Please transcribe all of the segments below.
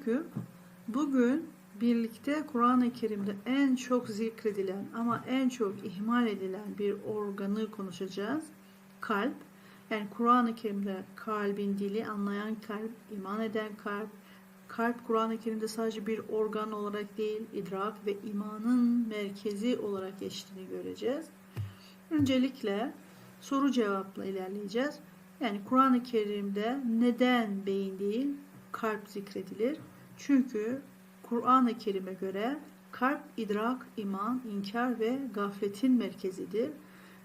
Aleyküm. Bugün birlikte Kur'an-ı Kerim'de en çok zikredilen ama en çok ihmal edilen bir organı konuşacağız. Kalp. Yani Kur'an-ı Kerim'de kalbin dili anlayan kalp, iman eden kalp. Kalp Kur'an-ı Kerim'de sadece bir organ olarak değil, idrak ve imanın merkezi olarak geçtiğini göreceğiz. Öncelikle soru cevapla ilerleyeceğiz. Yani Kur'an-ı Kerim'de neden beyin değil, kalp zikredilir? Çünkü Kur'an-ı Kerim'e göre kalp idrak, iman, inkar ve gafletin merkezidir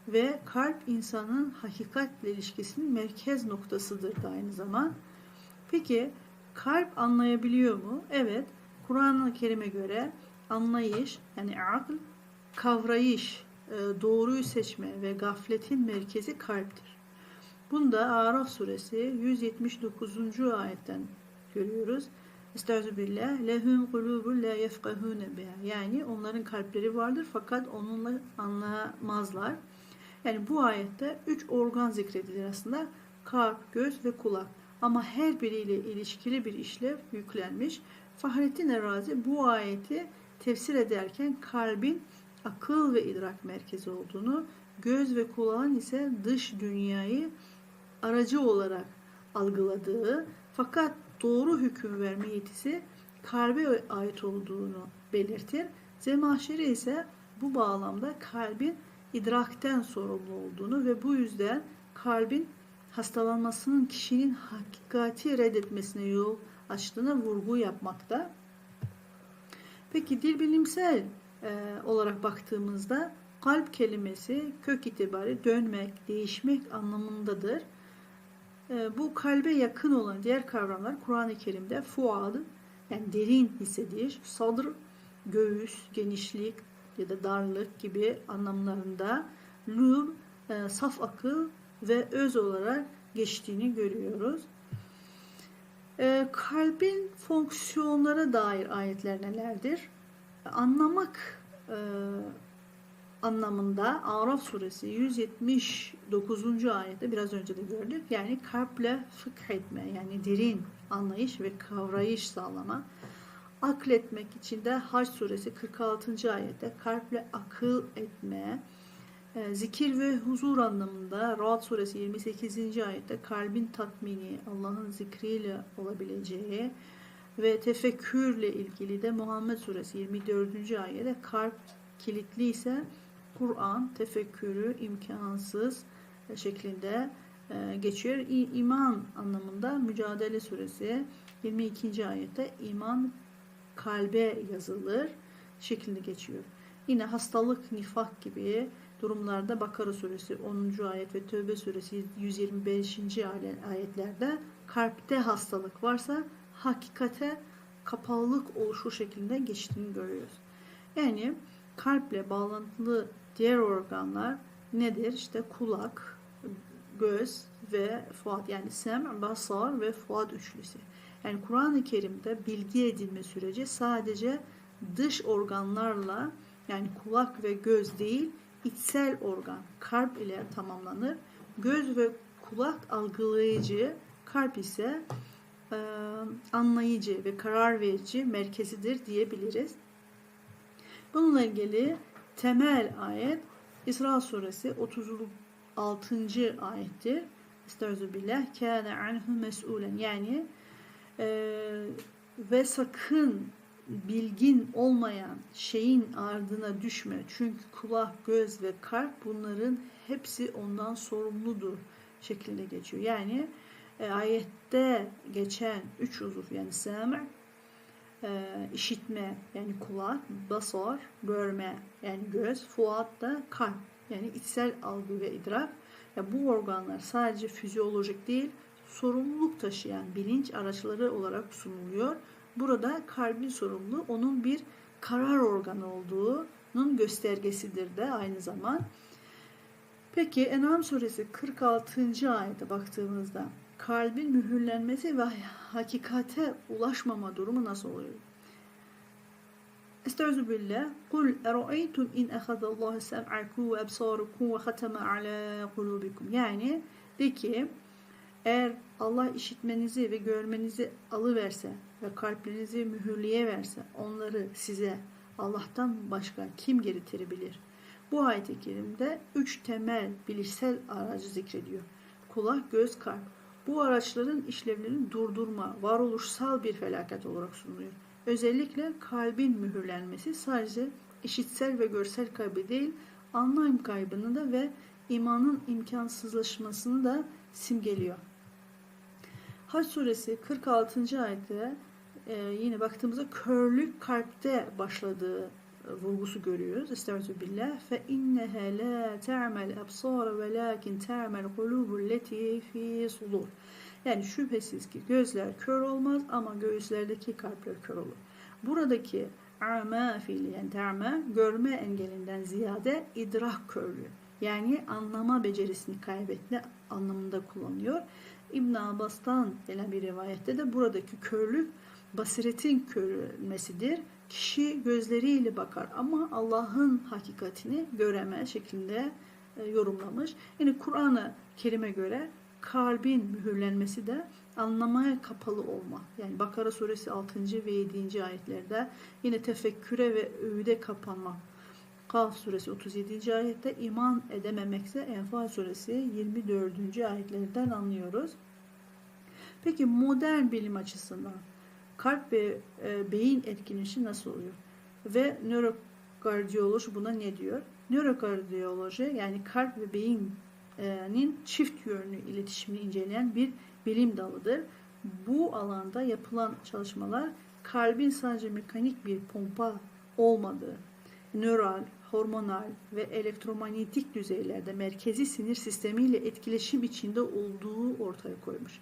ve kalp insanın hakikatle ilişkisinin merkez noktasıdır da aynı zaman. Peki kalp anlayabiliyor mu? Evet. Kur'an-ı Kerim'e göre anlayış yani akl, kavrayış, e, doğruyu seçme ve gafletin merkezi kalptir. Bunda Araf suresi 179. ayetten görüyoruz. Estağfirullah. Lehum kulubun la yefkahune biha. Yani onların kalpleri vardır fakat onunla anlamazlar. Yani bu ayette üç organ zikredilir aslında. Kalp, göz ve kulak. Ama her biriyle ilişkili bir işlev yüklenmiş. Fahrettin Erazi bu ayeti tefsir ederken kalbin akıl ve idrak merkezi olduğunu, göz ve kulağın ise dış dünyayı aracı olarak algıladığı fakat doğru hüküm verme yetisi kalbe ait olduğunu belirtir. Zemahşeri ise bu bağlamda kalbin idrakten sorumlu olduğunu ve bu yüzden kalbin hastalanmasının kişinin hakikati reddetmesine yol açtığına vurgu yapmakta. Peki dil bilimsel e, olarak baktığımızda kalp kelimesi kök itibariyle dönmek, değişmek anlamındadır. E, bu kalbe yakın olan diğer kavramlar Kur'an-ı Kerim'de fuad yani derin hissediş, sadr göğüs, genişlik ya da darlık gibi anlamlarında lub e, saf akıl ve öz olarak geçtiğini görüyoruz. E, kalbin fonksiyonlara dair ayetler nelerdir? Anlamak e, anlamında Araf suresi 179. ayette biraz önce de gördük. Yani kalple fıkh etme yani derin anlayış ve kavrayış sağlama. Akletmek için de Hac suresi 46. ayette kalple akıl etme, e, zikir ve huzur anlamında Rahat suresi 28. ayette kalbin tatmini, Allah'ın zikriyle olabileceği ve tefekkürle ilgili de Muhammed suresi 24. ayette kalp kilitli ise Kur'an tefekkürü imkansız şeklinde e, geçiyor. İman anlamında Mücadele suresi 22. ayette iman kalbe yazılır şeklinde geçiyor. Yine hastalık, nifak gibi durumlarda Bakara suresi 10. ayet ve Tövbe suresi 125. ayetlerde kalpte hastalık varsa hakikate kapalılık oluşu şeklinde geçtiğini görüyoruz. Yani kalple bağlantılı diğer organlar nedir? İşte kulak, göz ve fuat yani sem, basar ve fuat üçlüsü. Yani Kur'an-ı Kerim'de bilgi edinme süreci sadece dış organlarla yani kulak ve göz değil içsel organ kalp ile tamamlanır. Göz ve kulak algılayıcı, kalp ise e, anlayıcı ve karar verici merkezidir diyebiliriz. Bununla ilgili temel ayet İsra suresi 36. ayettir. Estağfirullah. Kâne anhu mes'ulen. Yani e, ve sakın bilgin olmayan şeyin ardına düşme. Çünkü kulak, göz ve kalp bunların hepsi ondan sorumludur şeklinde geçiyor. Yani e, ayette geçen üç uzuv yani semi, e, işitme yani kulak, basar, görme yani göz, fuat da kalp yani içsel algı ve idrak. Ya bu organlar sadece fizyolojik değil, sorumluluk taşıyan bilinç araçları olarak sunuluyor. Burada kalbin sorumlu onun bir karar organı olduğunun göstergesidir de aynı zaman. Peki En'am suresi 46. ayete baktığımızda kalbin mühürlenmesi ve hakikate ulaşmama durumu nasıl oluyor? Estaizu billah. Kul ero'eytum in ehadallahu sem'akum ve ebsarukum ve hatama ala kulubikum. Yani de ki Eğer Allah işitmenizi ve görmenizi alıverse ve kalplerinizi mühürleyiverse onları size Allah'tan başka kim getirebilir? Bu ayet-i kerimde üç temel bilişsel aracı zikrediyor. Kulak, göz, kalp. Bu araçların işlevlerini durdurma, varoluşsal bir felaket olarak sunuluyor. Özellikle kalbin mühürlenmesi sadece işitsel ve görsel kaybı değil, anlam kaybını da ve imanın imkansızlaşmasını da simgeliyor. Hac suresi 46. ayette e, yine baktığımızda körlük kalpte başladığı vurgusu görüyoruz. Estaizu billah. Fe inneha la ta'mel absar velakin ta'mel kulubul leti fi sudur. Yani şüphesiz ki gözler kör olmaz ama göğüslerdeki kalpler kör olur. Buradaki ama fiili yani ta'ma görme engelinden ziyade idrak körlüğü. Yani anlama becerisini kaybetme anlamında kullanıyor. İbn Abbas'tan gelen bir rivayette de buradaki körlük basiretin körülmesidir. Kişi gözleriyle bakar ama Allah'ın hakikatini göremez şeklinde e, yorumlamış. Yani Kur'an-ı Kerim'e göre kalbin mühürlenmesi de anlamaya kapalı olma. Yani Bakara suresi 6. ve 7. ayetlerde yine tefekküre ve öğüde kapanma. Kaf suresi 37. ayette iman edememekse Enfal suresi 24. ayetlerden anlıyoruz. Peki modern bilim açısından kalp ve e, beyin etkileşimi nasıl oluyor? Ve nörokardiyoloji buna ne diyor? Nörokardiyoloji yani kalp ve beynin çift yönlü iletişimini inceleyen bir bilim dalıdır. Bu alanda yapılan çalışmalar kalbin sadece mekanik bir pompa olmadığı, nöral, hormonal ve elektromanyetik düzeylerde merkezi sinir sistemiyle etkileşim içinde olduğu ortaya koymuş.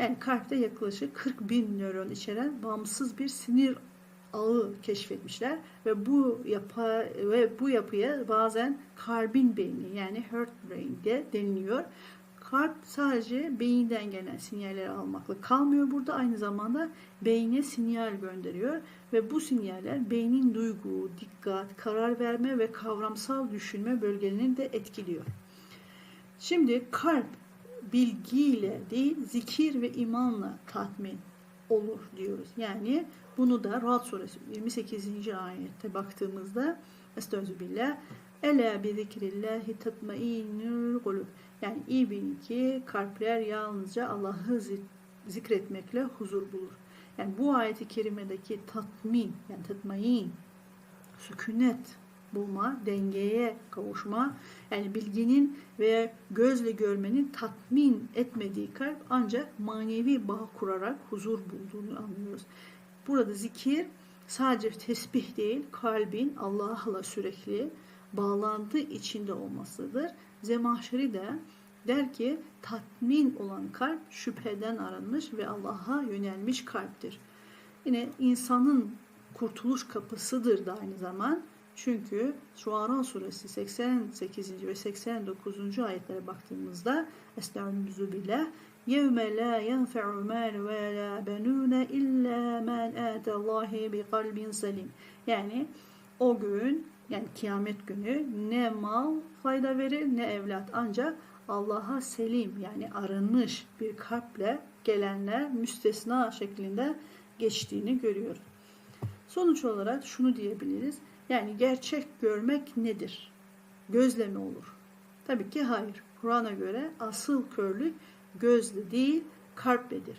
Yani kalpte yaklaşık 40 bin nöron içeren bağımsız bir sinir ağı keşfetmişler ve bu yapı ve bu yapıya bazen kalbin beyni yani heart brain de deniliyor. Kalp sadece beyinden gelen sinyalleri almakla kalmıyor burada aynı zamanda beyne sinyal gönderiyor ve bu sinyaller beynin duygu, dikkat, karar verme ve kavramsal düşünme bölgelerini de etkiliyor. Şimdi kalp bilgiyle değil zikir ve imanla tatmin olur diyoruz. Yani bunu da Rahat suresi 28. ayette baktığımızda Estağfirullah Ela bi zikrillahi tatmainnul kulub. Yani iyi bilin ki kalpler yalnızca Allah'ı zikretmekle huzur bulur. Yani bu ayeti kerimedeki tatmin, yani tatmain, sükunet bulma, dengeye kavuşma, yani bilginin ve gözle görmenin tatmin etmediği kalp ancak manevi bağ kurarak huzur bulduğunu anlıyoruz. Burada zikir sadece tesbih değil, kalbin Allah'la sürekli bağlantı içinde olmasıdır. Zemahşeri de der ki tatmin olan kalp şüpheden arınmış ve Allah'a yönelmiş kalptir. Yine insanın kurtuluş kapısıdır da aynı zaman. Çünkü Şuara suresi 88. ve 89. ayetlere baktığımızda Estağfirullah billah يَوْمَ لَا يَنْفَعُ مَالُ وَلَا بَنُونَ إِلَّا مَنْ آتَ اللّٰهِ بِقَلْبٍ سَلِيمٍ Yani o gün yani kıyamet günü ne mal fayda verir ne evlat ancak Allah'a selim yani arınmış bir kalple gelenler müstesna şeklinde geçtiğini görüyoruz. Sonuç olarak şunu diyebiliriz. Yani gerçek görmek nedir? Gözle mi olur? Tabii ki hayır. Kur'an'a göre asıl körlük gözle değil kalpledir.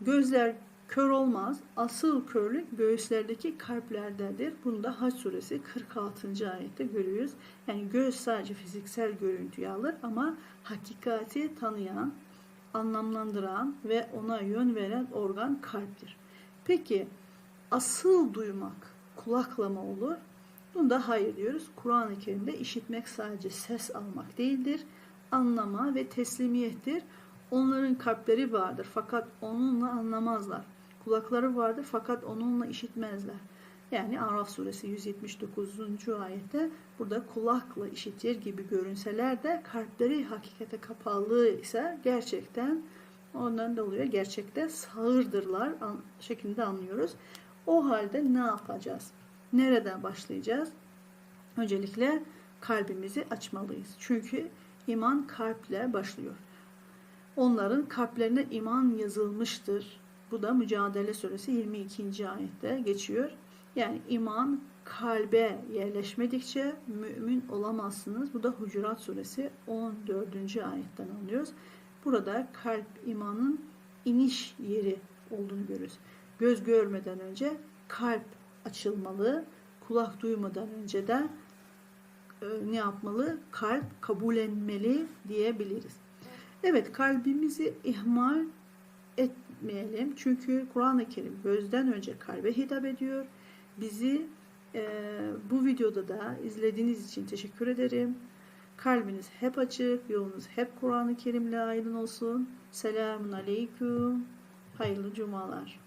Gözler kör olmaz. Asıl körlük göğüslerdeki kalplerdedir. Bunu da Haç suresi 46. ayette görüyoruz. Yani göz sadece fiziksel görüntüyü alır ama hakikati tanıyan, anlamlandıran ve ona yön veren organ kalptir. Peki asıl duymak kulakla mı olur? Bunda hayır diyoruz. Kur'an-ı Kerim'de işitmek sadece ses almak değildir. Anlama ve teslimiyettir. Onların kalpleri vardır fakat onunla anlamazlar. Kulakları vardır fakat onunla işitmezler. Yani Araf suresi 179. ayette burada kulakla işitir gibi görünseler de kalpleri hakikate kapalı ise gerçekten ondan dolayı gerçekte sağırdırlar şeklinde anlıyoruz. O halde ne yapacağız? Nereden başlayacağız? Öncelikle kalbimizi açmalıyız. Çünkü iman kalple başlıyor. onların kalplerine iman yazılmıştır. Bu da Mücadele Suresi 22. ayette geçiyor. Yani iman kalbe yerleşmedikçe mümin olamazsınız. Bu da Hucurat Suresi 14. ayetten anlıyoruz. Burada kalp imanın iniş yeri olduğunu görürüz. Göz görmeden önce kalp açılmalı. Kulak duymadan önce de e, ne yapmalı? Kalp kabullenmeli diyebiliriz. Evet kalbimizi ihmal etmeyelim. Çünkü Kur'an-ı Kerim gözden önce kalbe hitap ediyor. Bizi e, bu videoda da izlediğiniz için teşekkür ederim. Kalbiniz hep açık, yolunuz hep Kur'an-ı Kerim'le aydın olsun. Selamun Aleyküm. Hayırlı cumalar.